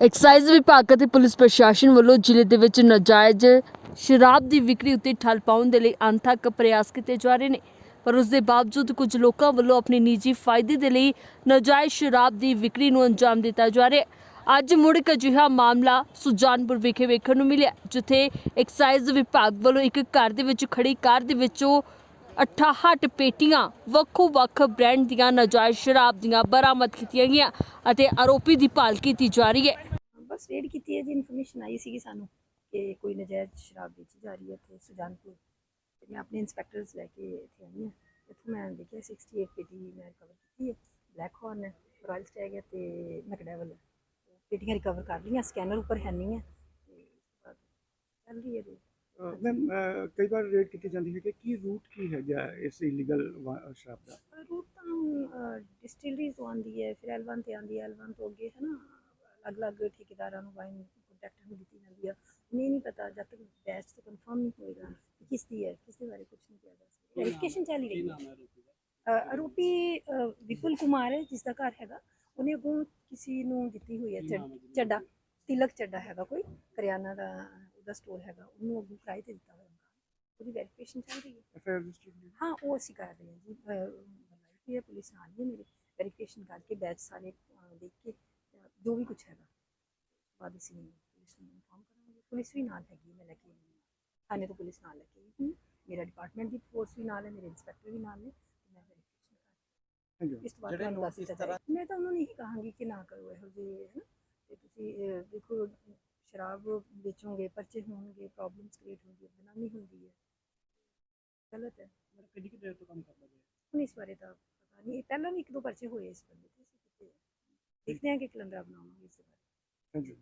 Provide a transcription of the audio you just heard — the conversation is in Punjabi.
ਐਕਸਾਈਜ਼ ਵਿਭਾਗ ਅਤੇ ਪੁਲਿਸ ਪ੍ਰਸ਼ਾਸਨ ਵੱਲੋਂ ਜ਼ਿਲ੍ਹੇ ਦੇ ਵਿੱਚ ਨਾਜਾਇਜ਼ ਸ਼ਰਾਬ ਦੀ ਵਿਕਰੀ ਉੱਤੇ ਠੱਲ ਪਾਉਣ ਦੇ ਲਈ ਅਣਥੱਕ ਪ੍ਰਯਾਸ ਕੀਤੇ ਜਾ ਰਹੇ ਨੇ। ਪਰ ਉਸ ਦੇ ਬਾਵਜੂਦ ਕੁਝ ਲੋਕਾਂ ਵੱਲੋਂ ਆਪਣੇ ਨਿੱਜੀ ਫਾਇਦੇ ਦੇ ਲਈ ਨਾਜਾਇਜ਼ ਸ਼ਰਾਬ ਦੀ ਵਿਕਰੀ ਨੂੰ ਅੰਜਾਮ ਦਿੱਤਾ ਜਾ ਰਿਹਾ ਹੈ। ਅੱਜ ਮੁੜ ਇੱਕ ਅਜਿਹਾ ਮਾਮਲਾ ਸੁਜਾਨਪੁਰ ਵਿਖੇ ਵੇਖਣ ਨੂੰ ਮਿਲਿਆ, ਜਿੱਥੇ ਐਕਸਾਈਜ਼ ਵਿਭਾਗ ਵੱਲੋਂ ਇੱਕ ਘਰ ਦੇ ਵਿੱਚ ਖੜੀ ਕਾਰ ਦੇ ਵਿੱਚੋਂ 68 ਪੇਟੀਆਂ ਵੱਖੋ-ਵੱਖ ਬ੍ਰਾਂਡ ਦੀਆਂ ਨਾਜਾਇਜ਼ ਸ਼ਰਾਬ ਦੀਆਂ ਬਰਾਮਦ ਕੀਤੀਆਂ ਗਈਆਂ ਅਤੇ ਆਰੋਪੀ ਦੀ ਭਾਲ ਕੀਤੀ ਜਾ ਰਹੀ ਹੈ। ਬਸ ਰੇਡ ਕੀਤੀ ਹੈ ਜੀ ਇਨਫੋਰਮੇਸ਼ਨ ਆਈ ਸੀਗੀ ਸਾਨੂੰ ਕਿ ਕੋਈ ਨਜਾਇਜ਼ ਸ਼ਰਾਬ ਵੇਚੀ ਜਾ ਰਹੀ ਹੈ ਇੱਥੇ ਸੁਜਾਨਪੁਰ। ਤੇ ਮੈਂ ਆਪਣੇ ਇੰਸਪੈਕਟਰਸ ਲੈ ਕੇ ਇੱਥੇ ਆਈ ਹਾਂ। ਇੱਥੋਂ ਮੈਂ ਦੇਖਿਆ 68 ਪੇਟੀ ਮੈਂ ਰਿਕਵਰ ਕੀਤੀ ਹੈ। ਬਲੈਕ ਹੌਰਨ ਹੈ ਰਾਇਲ ਸਟੈਗ ਹੈ ਤੇ ਮੈਕਡੈਵਲ ਹੈ। ਪੇਟੀਆਂ ਰਿਕਵਰ ਕਰ ਲਈਆਂ ਸਕੈਨਰ ਉੱਪਰ ਹੈ ਨਹੀਂ ਹੈ। ਤੇ ਉਸ ਤੋਂ ਬਾਅਦ ਚੱਲ ਰਹੀ ਹੈ ਰੇਡ ਮੈਮ ਕਈ ਵਾਰ ਰੇਡ ਕੀਤੀ ਜਾਂਦੀ ਹੈ ਕਿ ਕੀ ਰੂਟ ਕੀ ਹੈਗਾ ਇਸ ਇਲੀਗਲ ਸ਼ਰਾਬ ਦਾ? ਰੂਟ ਤਾਂ ਡਿਸਟਿਲਰੀ ਤੋਂ ਆਉਂਦੀ ਹੈ ਫਿਰ ਐਲਵਨ ਤੇ ਆਉਂਦੀ ਹੈ ਐਲਵਨ ਤੋਂ ਅੱਗੇ ਹੈ ਨਾ ਅਲੱਗ-ਅਲੱਗ ਠੇਕੇਦਾਰਾਂ ਨੂੰ ਵਾਈਨ ਕੰਟੈਕਟ ਨੂੰ ਦਿੱਤੀ ਜਾਂਦੀ ਹੈ ਨਹੀਂ ਨਹੀਂ ਪਤਾ ਜਦ ਤੱਕ ਬੈਚ ਤੋਂ ਕਨਫਰਮ ਨਹੀਂ ਹੋਏਗਾ ਕਿ ਕਿਸ ਦੀ ਹੈ ਕਿਸ ਦੇ ਬਾਰੇ ਕੁਝ ਨਹੀਂ ਕਿਹਾ ਜਾ ਸਕਦਾ। ਵੈਰੀਫਿਕੇਸ਼ਨ ਚੱਲ ਹੀ? ਰਹੀ ਹੈ। ਆਰੋਪੀ ਵਿਪੁਲ ਕੁਮਾਰ ਹੈ ਜਿਸ ਦਾ ਘਰ ਹੈਗਾ। ਉਹਨੇ ਅੱਗੋਂ ਕਿਸੇ ਨੂੰ ਦਿੱਤੀ ਹੋਈ ਹੈ ਚੱਡ- ਚੱਡਾ ਤਿਲਕ ਚੱਡਾ ਹੈਗਾ ਕੋਈ ਕਰਿਆਨਾ ਦਾ ਉਹਦਾ ਸਟੋਰ ਹੈਗਾ ਉਹਨੂੰ ਅੱਗੋਂ ਕਿਰਾਏ ਤੇ ਦਿੱਤਾ ਹੋਇਆ ਮਕਾਨ ਉਹਦੀ ਵੈਰੀਫਿਕੇਸ਼ਨ ਚੱਲ ਰਹੀ ਹੈ। ਐਫ ਆਈ ਆਰ ਰਜਿਸਟਰਡ ਹਾਂ। ਉਹ ਅਸੀਂ ਕਰ ਰਹੇ ਹਾਂ ਜੀ। ਬੁਲਾਈ ਹੈ ਪੁਲਿਸ ਨਾਲ ਹੀ ਹੈ ਮੇਰੇ ਵੈਰੀਫਿਕੇਸ਼ਨ ਕਰਕੇ ਬੈਚ ਸਾਰੇ ਦੇਖ ਕੇ ਜੋ ਵੀ ਕੁਝ ਹੈਗਾ। ਬਾਅਦ ਅਸੀਂ ਪੁਲਿਸ ਨੂੰ ਇਨਫਾਰਮ ਕਰਾਂਗੇ। ਪੁਲਿਸ ਵੀ ਨਾਲ ਹੈਗੀ ਮੈਂ ਲੈ ਕੇ ਥਾਣੇ ਤੋਂ ਪੁਲਿਸ ਨਾਲ ਲੈ ਕੇ ਮੇਰਾ ਡਿਪਾਰਟਮੈਂਟ ਦੀ ਫੋਰਸ ਵੀ ਨਾਲ ਹੈ ਮੇਰੇ ਇੰਸਪੈਕਟਰ ਵੀ ਨਾਲ ਨੇ ਮੈਂ ਵੈਰੀਫਿਕੇਸ਼ਨ ਕਰ ਥੈਂਕ ਯੂ ਇਸ ਤੋਂ ਬਾਅਦ ਤੁਹਾਨੂੰ ਦੱਸ ਦਿੱਤਾ ਮੈਂ ਤਾਂ ਉਹਨਾਂ ਨੂੰ ਇਹੀ ਕਹਾਂਗੀ ਕਿ ਨਾ ਕਰੋ ਇਹੋ ਜਿਹੇ ਹੈ ਨਾ। ਤੇ ਤੁਸੀਂ ਦੇਖੋ ਸ਼ਰਾਬ ਵੇਚੋਗੇ ਪਰਚੇ ਹੋਣਗੇ ਪ੍ਰੋਬਲਮਸ ਕ੍ਰੀਏਟ ਹੁੰਦੀ ਹੈ ਬਦਨਾਮੀ ਹੁੰਦੀ ਹੈ। ਗਲਤ ਹੈ। ਕਿੰਨੀ ਕਿ ਦੇਰ ਤੋਂ ਕੰਮ ਕਰਦਾ ਹੁਣ ਇਸ ਬਾਰੇ ਤਾਂ ਪਤਾ ਨਹੀਂ। ਪਹਿਲਾਂ ਵੀ ਇੱਕ ਦੋ ਪਰਚੇ ਹੋਏ ਇਸ ਬੰਦੇ ਤੇ ਦੇਖਦੇ ਹਾਂ ਕਿ ਕਲੰਦਰਾ ਬਣਾਵਾਂਗੇ ਇਸ ਬਾਰੇ। Thank you.